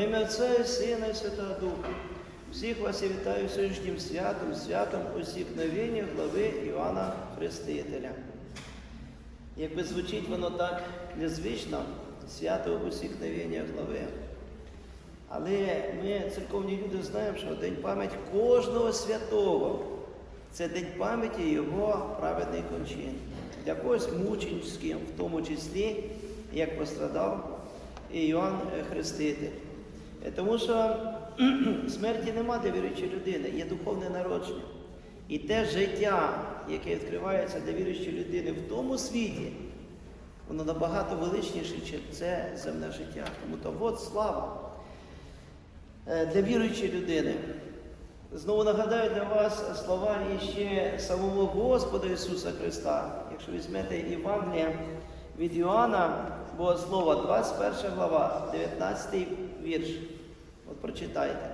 Во ім'я Отця і Сина і Святого Духа. Всіх вас я вітаю сьогоднішнім святом, святом усікновення глави Івана Хрестителя. Якби звучить воно так незвично, свято усікновення глави. Але ми, церковні люди, знаємо, що День пам'яті кожного святого це день пам'яті його праведної кончини. Для когось мученським, в тому числі, як пострадав і Хреститель. Е, Тому що смерті нема для віруючої людини, є духовне народження. І те життя, яке відкривається для віруючої людини в тому світі, воно набагато величніше, ніж це земне життя. Тому то от слава е, для віруючої людини. Знову нагадаю для вас слова іще самого Господа Ісуса Христа. Якщо візьмете Євангелія від Іоанна, Богослова, 21 глава, 19 вірш. От прочитайте.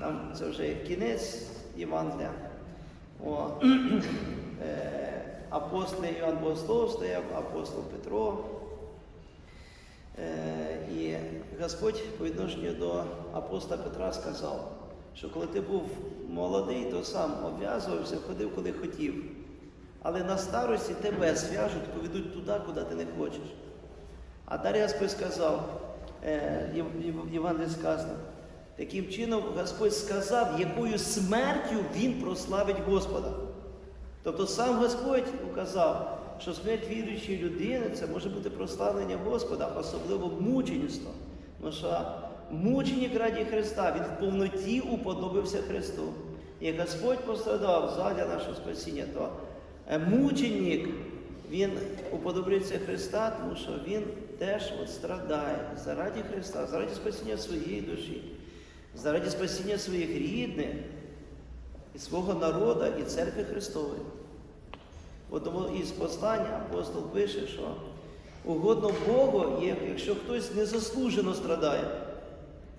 Там це вже кінець Євангелія. О, е, апостол Іоанн Богослов стояв, апостол Петро. Е, І Господь по відношенню до апостола Петра сказав, що коли ти був молодий, то сам обв'язувався, ходив куди хотів. Але на старості тебе зв'яжуть, поведуть туди, куди ти не хочеш. А далі Господь сказав, Євангелії сказано, таким чином Господь сказав, якою смертю Він прославить Господа. Тобто сам Господь указав, що смерть віруючої людини це може бути прославлення Господа, особливо мучеництво. Тому що мученик раді Христа, він в повноті уподобився Христу. І Господь пострадав задля нашого спасіння, то е, мученик, він уподобляється Христа, тому що він теж от страдає заради Христа, заради спасіння своєї душі, заради спасіння своїх рідних і свого народу, і церкви Христової. От Тому із послання апостол пише, що угодно Богу, є, якщо хтось незаслужено страдає.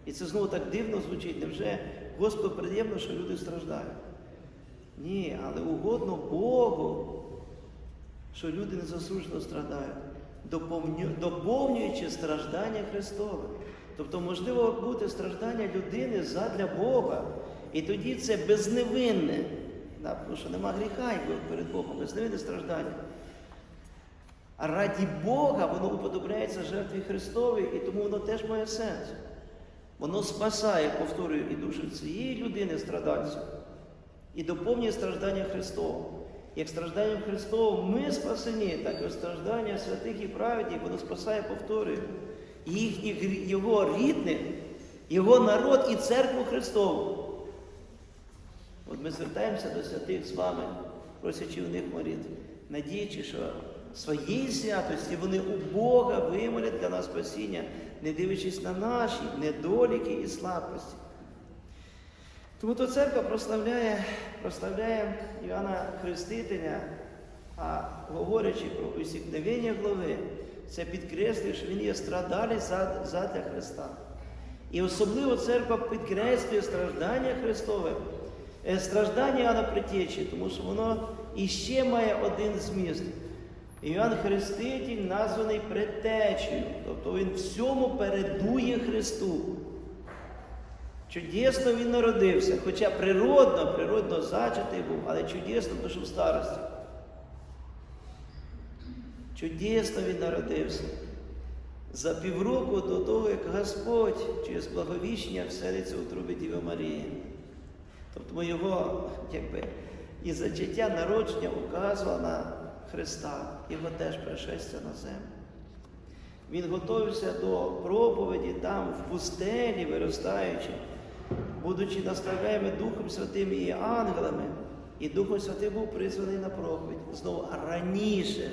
І це знову так дивно звучить, невже Господу приємно, що люди страждають? Ні, але угодно Богу, що люди незаслужено страдають, доповнюючи страждання Христове. Тобто, можливо бути страждання людини задля Бога. І тоді це безневинне, да, тому що нема гріха якби перед Богом, безневинне страждання. А раді Бога воно уподобляється жертві Христовій, і тому воно теж має сенс. Воно спасає, повторюю, і душу цієї людини страдальця, і доповнює страждання Христове. Як стражданням Христовим ми спасені, так і страждання святих і праведних, воно спасає, повторюю, їхніх його рідних, його народ і церкву Христову. От ми звертаємося до святих з вами, просячи в них молитви, надіючи, що своєї святості вони у Бога вимолять для нас спасіння, не дивлячись на наші недоліки і слабкості. Тому то церква прославляє, прославляє Іоанна Хрестителя, а говорячи про усікновення глави, це підкреслює, що він є страдалець задля Христа. І особливо церква підкреслює страждання Христове, е, страждання Іоанна Притечі, тому що воно іще має один зміст. Іоанн Хреститель названий предтечею, тобто він всьому передує Христу. Чудесно він народився, хоча природно, природно зачатий був, але чудесно, тому що в старості. Чудесно він народився. За півроку до того, як Господь через благовіщення вселиться у трубі Діви Марії. Тобто його якби, і зачаття народження указувало на Христа, його теж пришестя на землю. Він готовився до проповіді там, в пустелі, виростаючи, будучи наставляємо Духом Святим і ангелами, і Духом Святим був призваний на проповідь. Знову раніше,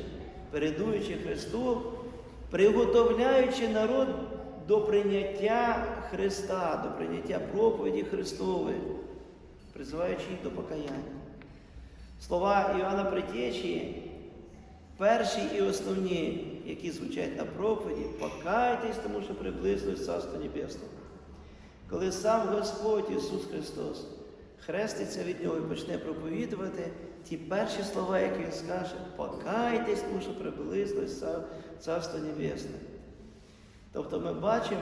передуючи Христу, приготовляючи народ до прийняття Христа, до прийняття проповіді Христової, призиваючи їх до покаяння. Слова Іоанна Притечі, перші і основні, які звучать на проповіді, покайтесь, тому що приблизилось Царство Небесне. Коли сам Господь Ісус Христос хреститься від Нього і почне проповідувати, ті перші слова, які Він скаже, покайтесь, тому що приблизилось Цар- Царство Небесне. Тобто ми бачимо,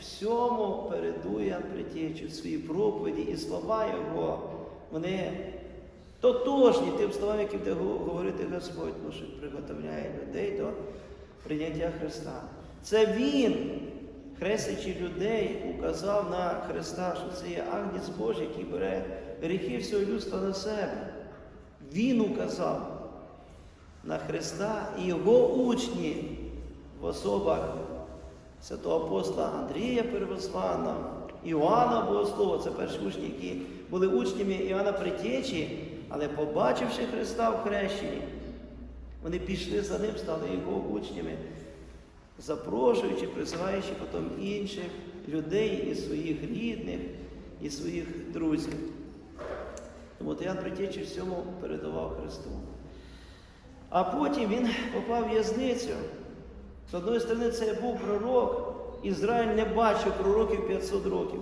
всьому передує притечу свої проповіді і слова Його, вони тотожні тим словам, які буде говорити Господь, тому що приготовляє людей до прийняття Христа. Це Він, хрестячи людей, указав на Христа, що це є Агнець Божий, який бере гріхи всього людства на себе. Він указав на Христа і його учні в особах святого апостола Андрія Первозвана, Іоанна Богослова, це перші учні, які були учнями Іоанна Притечі, але побачивши Христа в хрещенні, вони пішли за ним, стали його учнями, запрошуючи, призиваючи потім інших людей і своїх рідних, і своїх друзів. Тому от Іоанн Притечі всьому передавав Христу. А потім він попав в в'язницю. З одної сторони, це був пророк. Ізраїль не бачив пророків 500 років.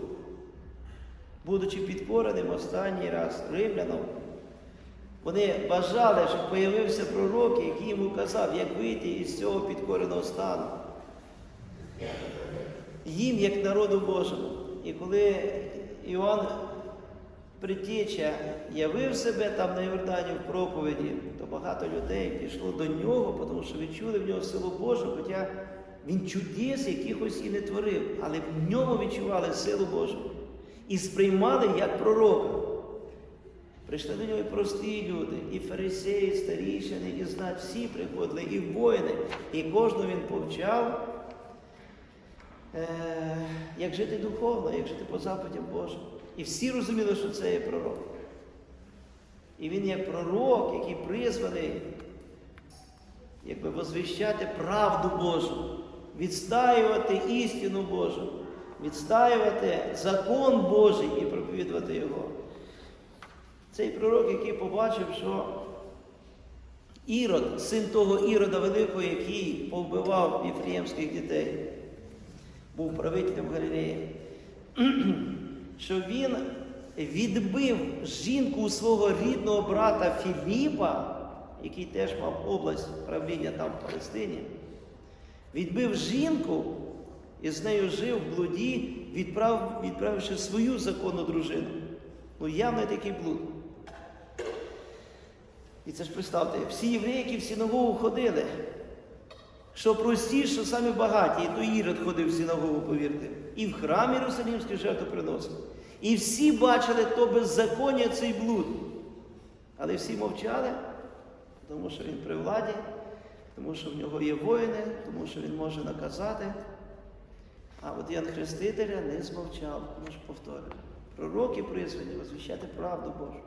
Будучи підкореним останній раз римлянам, вони бажали, щоб появився пророк, який йому казав, як вийти із цього підкореного стану. Їм, як народу Божому. І коли Іоанн Притеча явив себе там на Йордані в проповіді, то багато людей пішло до нього, тому що відчули в нього силу Божу, хоча він чудес якихось і не творив, але в ньому відчували силу Божу і сприймали як пророка. Прийшли до нього і прості люди, і фарисеї, і старішини, і знать, всі приходили, і воїни, і кожного він повчав, як жити духовно, як жити по заповідям Божим. І всі розуміли, що це є пророк. І він як пророк, який призваний якби возвіщати правду Божу, відстаювати істину Божу, відстаювати закон Божий і проповідувати його. Цей пророк, який побачив, що Ірод, син того Ірода Великого, який повбивав віфліємських дітей, був правителем Галілеї, що він відбив жінку у свого рідного брата Філіпа, який теж мав область правління там в Палестині, відбив жінку і з нею жив в блуді, відправ, відправивши свою законну дружину. Ну, явно такий блуд. І це ж представте, всі євреї, які в синагогу ходили, що прості, що самі багаті, і то Ірод ходив в синагогу, повірте, і в храм Єрусалімський жертву приносив. І всі бачили то беззаконня, цей блуд. Але всі мовчали, тому що він при владі, тому що в нього є воїни, тому що він може наказати. А от Ян Хрестителя не змовчав, тому що повторюю. Пророки призвані возвіщати правду Божу.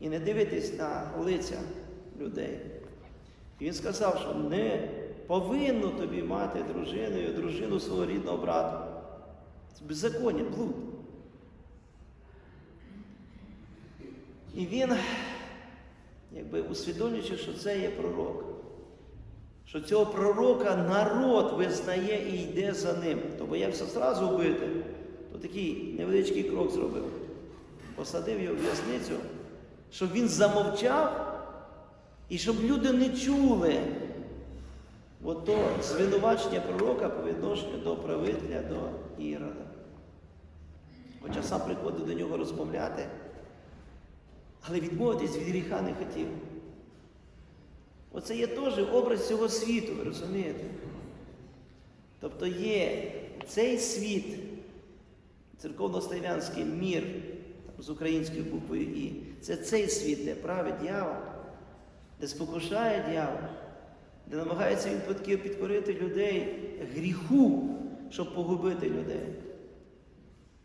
І не дивитись на лиця людей. І він сказав, що не повинно тобі мати дружиною дружину свого рідного брата. Це беззаконня, блуд. І він, якби усвідомлюючи, що це є пророк, що цього пророка народ визнає і йде за ним. То боявся зразу вбити, то такий невеличкий крок зробив. Посадив його в в'язницю, щоб він замовчав і щоб люди не чули ото звинувачення пророка по відношенню до правителя, до Ірода. Хоча сам приходив до нього розмовляти, але відмовитись від гріха не хотів. Оце є теж образ цього світу, ви розумієте? Тобто є цей світ, церковно-славянський мір з українською буквою І, це цей світ, де править дьявол, де спокушає дьявол, де намагається він підкорити людей гріху, щоб погубити людей.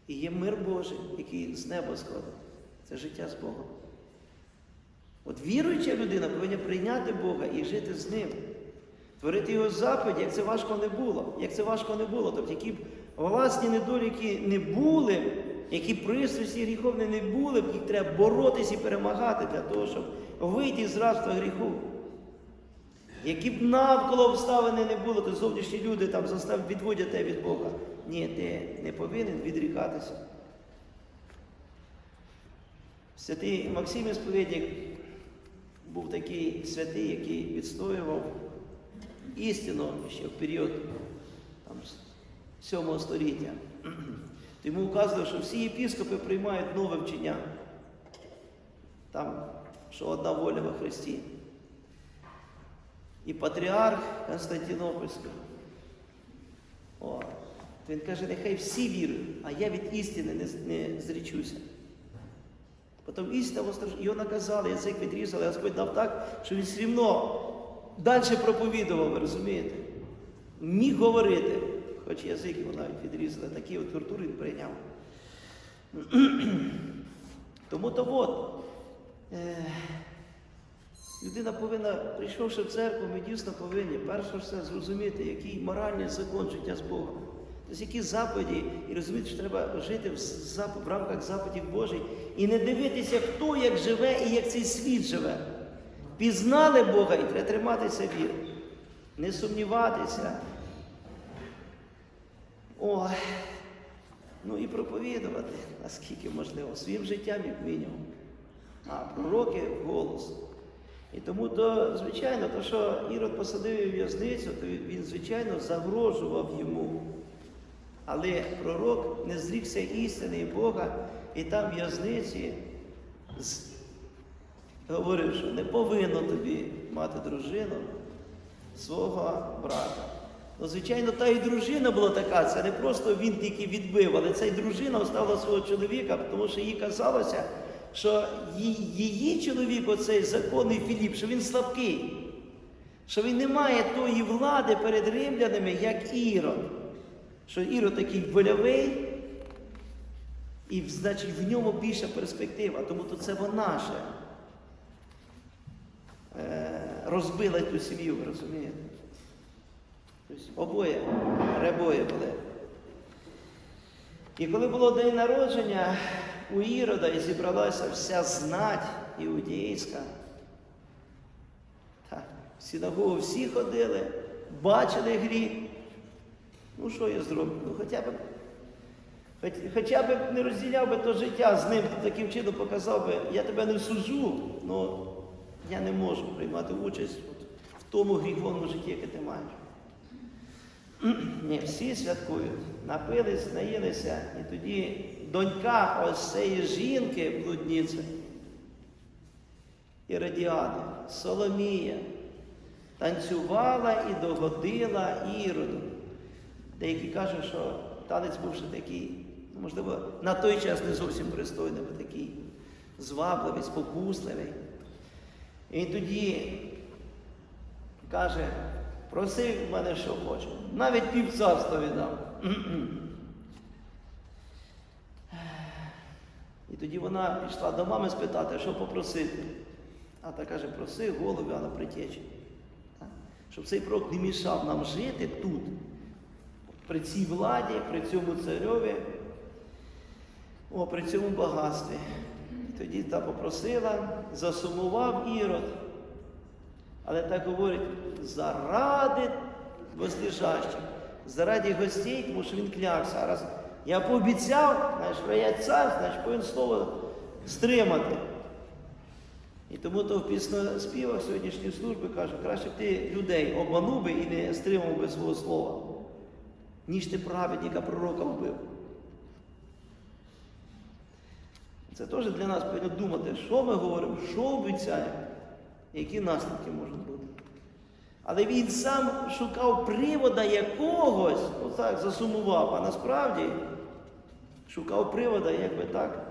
І є мир Божий, який з неба сходить. Це життя з Богом. От віруюча людина повинна прийняти Бога і жити з ним, творити його заповіді, як це важко не було. Як це важко не було. Тобто, які б власні недоліки не були, які пристрасті гріховні не були, їх треба боротись і перемагати для того, щоб вийти з рабства гріху. Які б навколо обставини не були, то зовнішні люди там застав відводять тебе від Бога. Ні, ти не повинен відрікатися. Святий Максим Сповідник був такий святий, який відстоював істину ще в період 7 століття. Тому вказано, що всі єпіскопи приймають нове вчення. Там, що одна воля во Христі. І патріарх Константинопольський. О, він каже, нехай всі вірують, а я від істини не, не зречуся. Потім істина його наказали, язик відрізали, Господь дав так, що він все рівно далі проповідував, ви розумієте? Міг говорити, хоч язик його навіть відрізали, такі от тортури він прийняв. Тому то от, людина повинна, прийшовши в церкву, ми дійсно повинні перше все зрозуміти, який моральний закон життя з Богом. Тобто які заповіді, і розуміти, що треба жити в, в рамках заповідів Божих і не дивитися, хто як живе і як цей світ живе. Пізнали Бога і треба триматися віри, не сумніватися. О, ну і проповідувати, наскільки можливо, своїм життям, як мінімум. А пророки голос. І тому, то, звичайно, то, що Ірод посадив в'язницю, то він, звичайно, загрожував йому. Але пророк не зрікся істини і Бога, і там в'язниці говорив, що не повинно тобі мати дружину свого брата. Ну, звичайно, та і дружина була така, це не просто він тільки відбив, але ця й дружина оставила свого чоловіка, тому що їй казалося, що її чоловік, оцей законний Філіп, що він слабкий, що він не має тої влади перед римлянами, як Ірод. Що Ірод такий вольовий, і значить в ньому більша перспектива, тому то це вона ще е, розбила ту сім'ю, розумієте? Тобто обоє, ребоє були. І коли було день народження у Ірода і зібралася вся знать іудейська, так, в синагогу всі ходили, бачили гріх. Ну що я зроблю? Ну хоча б, хоч, хоча б не розділяв би то життя з ним, таким чином показав би, я тебе не суджу, але я не можу приймати участь в тому гріховному житті, яке ти маєш. Ні, всі святкують, напились, наїлися, і тоді донька ось цієї жінки, блудниці, Іродіади, Соломія, танцювала і догодила Іроду. Деякі кажуть, що танець був ще такий, ну, можливо, на той час не зовсім пристойний, бо такий звабливий, спокусливий. І тоді каже, проси в мене, що хочеш. Навіть півцарства віддав. тоді вона пішла до мами спитати, що попросити. А та каже, проси голови, але притечі. Щоб цей пророк не мішав нам жити тут, при цій владі, при цьому царьові, о, при цьому багатстві. І тоді та попросила, засумував Ірод. Але так говорить, заради возлежащих, заради гостей, тому що він клявся. Я пообіцяв, бо я цар, значить повинен слово стримати. І тому то в пісноспівах сьогоднішньої служби каже, краще б ти людей обманув би і не стримав би свого слова, ніж ти праведника пророка вбив. Це теж для нас повинно думати, що ми говоримо, що обіцяємо, які наслідки можуть бути. Але він сам шукав привода якогось, отак засумував, а насправді шукав привода, якби так,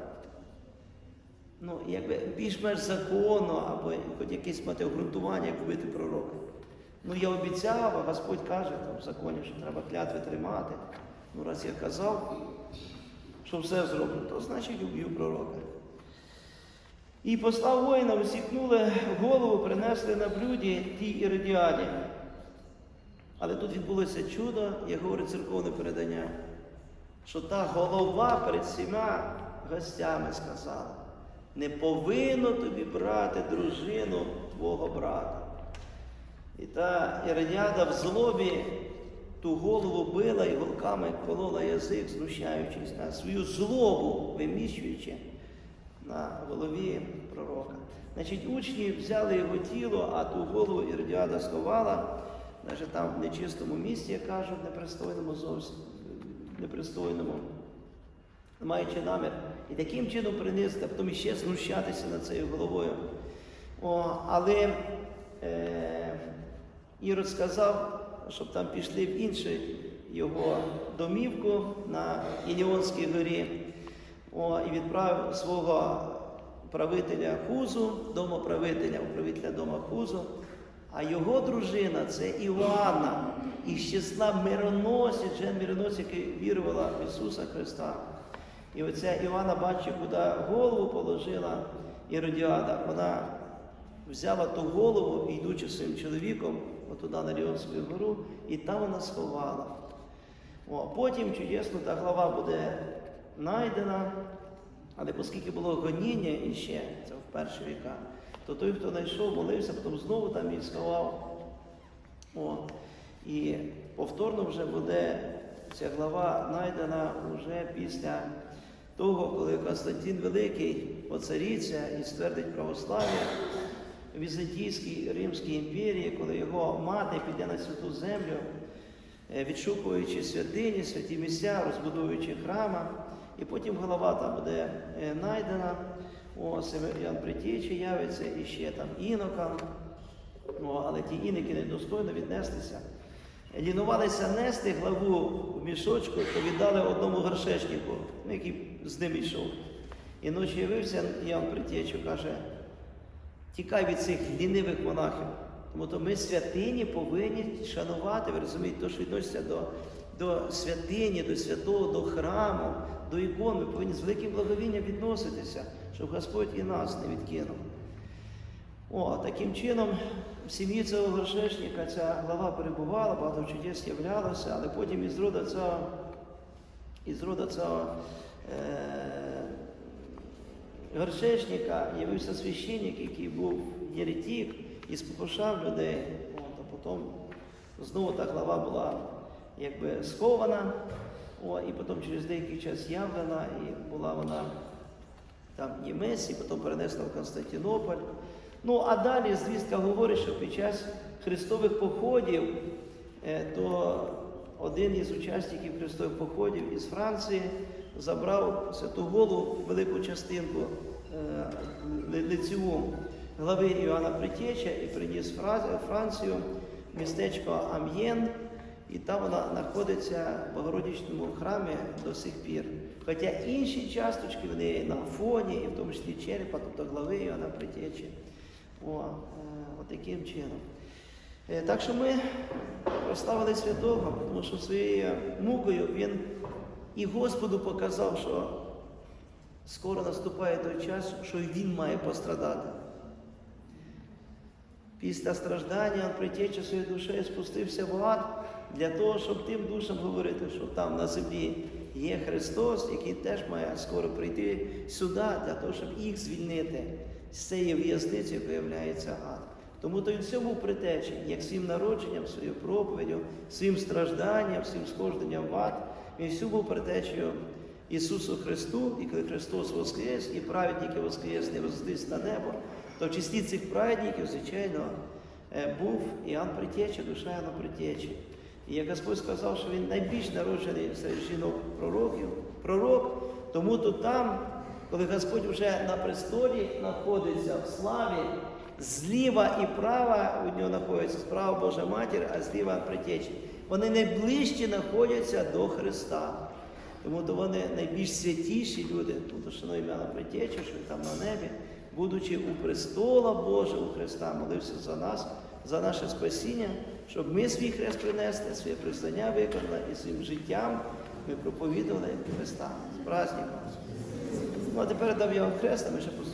ну, якби більш-менш законно, або хоч якесь мати обґрунтування, як вбити пророка. Ну я обіцяв, а Господь каже там в законі, що треба клятви тримати. Ну, раз я казав, що все зроблю, то значить уб'ю пророка. І послав воїна, усікнули голову, принесли на блюді тій іродіаді. Але тут відбулося чудо, як говорить церковне передання, що та голова перед всіма гостями сказала, не повинно тобі брати дружину твого брата. І та Іродіада в злобі ту голову била і голками колола язик, знущаючись на свою злобу, виміщуючи на голові пророка. Значить, учні взяли його тіло, а ту голову Іродіада сховала, навіть там в нечистому місці, як кажуть, непристойному зовсім непристойному, маючи намір і таким чином принизити, а потім іще знущатися над цією головою. О, але е, Ірод сказав, щоб там пішли в іншу його домівку на Іліонській горі. О, і відправив свого правителя Хузу, домоправителя, управителя дома Хузу. А його дружина це Іоанна, із числа мироносець, жен мироносець, який вірувала в Ісуса Христа. І оця Іоанна бачить, куди голову положила Іродіада. Вона взяла ту голову, йдучи своїм чоловіком, отуди на Ліонську гору, і там вона сховала. О, потім чудесно та глава буде знайдена, але оскільки було гоніння іще, це в перші віка, то той, хто знайшов, молився, потім знову там її сховав. О, і повторно вже буде ця глава знайдена вже після того, коли Константин Великий поцаріться і ствердить православ'я в Візантійській Римській імперії, коли його мати піде на святу землю, е, відшукуючи святині, святі місця, розбудовуючи храма, і потім голова там буде е, знайдена. О, Северян Притічі явиться і ще там інокам. Ну, але ті іники недостойно віднеслися. Лінувалися нести главу в мішочку, то віддали одному горшечнику, ну, який з ним йшов. І ночі явився Іоанн Притєчу, каже, тікай від цих лінивих монахів. Тому то ми святині повинні шанувати, ви розумієте, то, що відноситься до, до святині, до святого, до храму, до ікон. Ми повинні з великим благовінням відноситися, щоб Господь і нас не відкинув. О, таким чином, в сім'ї цього горшечника ця глава перебувала, багато чудес являлося, але потім із рода цього, із рода цього е, горшечника явився священник, який був єретик і спокушав людей. От, а потім знову та глава була якби схована, о, і потім через деякий час явлена, і була вона там Ємесі, потім перенесла в Константинополь. Ну, а далі звістка говорить, що під час хрестових походів, е, то один із учасників хрестових походів із Франції забрав святу голову, велику частинку е, лицеву глави Іоанна Притеча і приніс Францію містечко Амьєн, і там вона знаходиться в Богородичному храмі до сих пір. Хоча інші часточки вони на фоні, і в тому числі черепа, тобто глави Іоанна Притечі. О, е, отаким чином. Е, Так що ми прославили святого, тому що своєю мукою він і Господу показав, що скоро наступає той час, що і він має пострадати. Після страждання притеча своєю душею спустився в ад для того, щоб тим душам говорити, що там на землі є Христос, який теж має скоро прийти сюди, для того, щоб їх звільнити з цієї в'язниці, яка являється ад. Тому то він все був притечений, як своїм народженням, своєю проповіддю, своїм стражданням, своїм схожденням в ад. Він всю був притечею Ісусу Христу, і коли Христос воскрес, і праведники воскресні вознеслись на небо, то в числі цих праведників, звичайно, е, був Іоанн Притеча, душа Іоанна Притечі. І як Господь сказав, що він найбільш народжений серед жінок пророків, пророк, тому то там, коли Господь вже на престолі знаходиться в славі, зліва і права у нього знаходиться справа Божа Матір, а зліва Притечі. Вони найближче знаходяться до Христа. Тому то вони найбільш святіші люди, тому що ім'я Притеча, що там на небі, будучи у престола Божого Христа, молився за нас, за наше спасіння, щоб ми свій хрест принесли, своє признання виконали і своїм життям ми проповідували Христа з праздником. Ну а тепер дав я хрест, а ми ще послужимо.